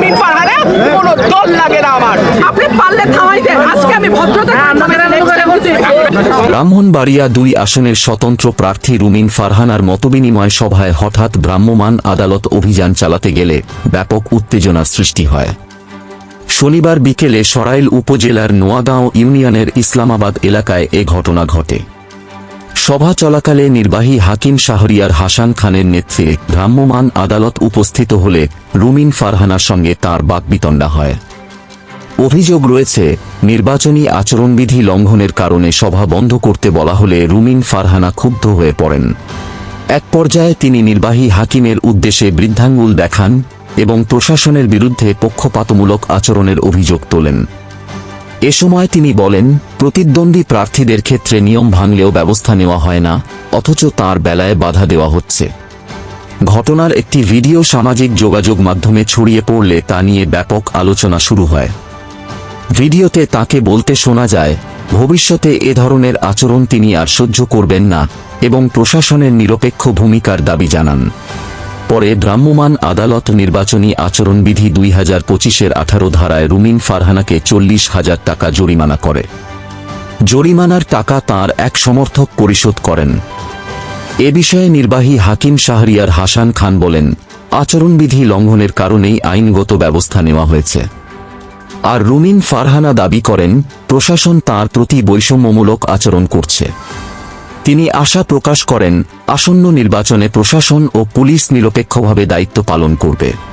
রুমিন ফারহানা কোনো দল লাগে না আমার। আপনি পারলে থামাই দেন। আজকে আমি ভদ্রতা ব্রাহ্মণবাড়িয়া দুই আসনের স্বতন্ত্র প্রার্থী রুমিন ফারহানার মতবিনিময় সভায় হঠাৎ ভ্রাম্যমাণ আদালত অভিযান চালাতে গেলে ব্যাপক উত্তেজনার সৃষ্টি হয়। শনিবার বিকেলে সরাইল উপজেলার নোয়াগাঁও ইউনিয়নের ইসলামাবাদ এলাকায় এ ঘটনা ঘটে। সভা চলাকালে নির্বাহী হাকিম শাহরিয়ার হাসান খানের নেতৃত্বে ভ্রাম্যমাণ আদালত উপস্থিত হলে রুমিন ফারহানার সঙ্গে তার বাকবিতণ্ডা হয়। অভিযোগ রয়েছে, নির্বাচনী আচরণবিধি লঙ্ঘনের কারণে সভা বন্ধ করতে বলা হলে রুমিন ফারহানা ক্ষুব্ধ হয়ে পড়েন। এক পর্যায়ে তিনি নির্বাহী হাকিমের উদ্দেশ্যে বৃদ্ধাঙ্গুল দেখান এবং প্রশাসনের বিরুদ্ধে পক্ষপাতমূলক আচরণের অভিযোগ তোলেন। এ সময় তিনি বলেন, প্রতিদ্বন্দ্বী প্রার্থীদের ক্ষেত্রে নিয়ম ভাঙলেও ব্যবস্থা নেওয়া হয় না, অথচ তার বেলায় বাধা দেওয়া হচ্ছে। ঘটনার একটি ভিডিও সামাজিক যোগাযোগ মাধ্যমে ছড়িয়ে পড়লে তা নিয়ে ব্যাপক আলোচনা শুরু হয়। ভিডিওতে তাকে বলতে শোনা যায়, ভবিষ্যতে এ ধরনের আচরণ তিনি আর সহ্য করবেন না এবং প্রশাসনের নিরপেক্ষ ভূমিকার দাবি জানান। পরে ভ্রাম্যমাণ আদালত নির্বাচনী আচরণবিধি দুই হাজার পঁচিশের আঠারো ধারায় রুমিন ফারহানাকে চল্লিশ হাজার টাকা জরিমানা করে। জরিমানার টাকা তার এক সমর্থক পরিশোধ করেন। এ বিষয়ে নির্বাহী হাকিম শাহরিয়ার হাসান খান বলেন, আচরণবিধি লঙ্ঘনের কারণেই আইনগত ব্যবস্থা নেওয়া হয়েছে। আর রুমিন ফারহানা দাবি করেন, প্রশাসন তার প্রতি বৈষম্যমূলক আচরণ করছে। তিনি আশা প্রকাশ করেন আসন্ন নির্বাচনে প্রশাসন ও পুলিশ নিরপেক্ষভাবে দায়িত্ব পালন করবে।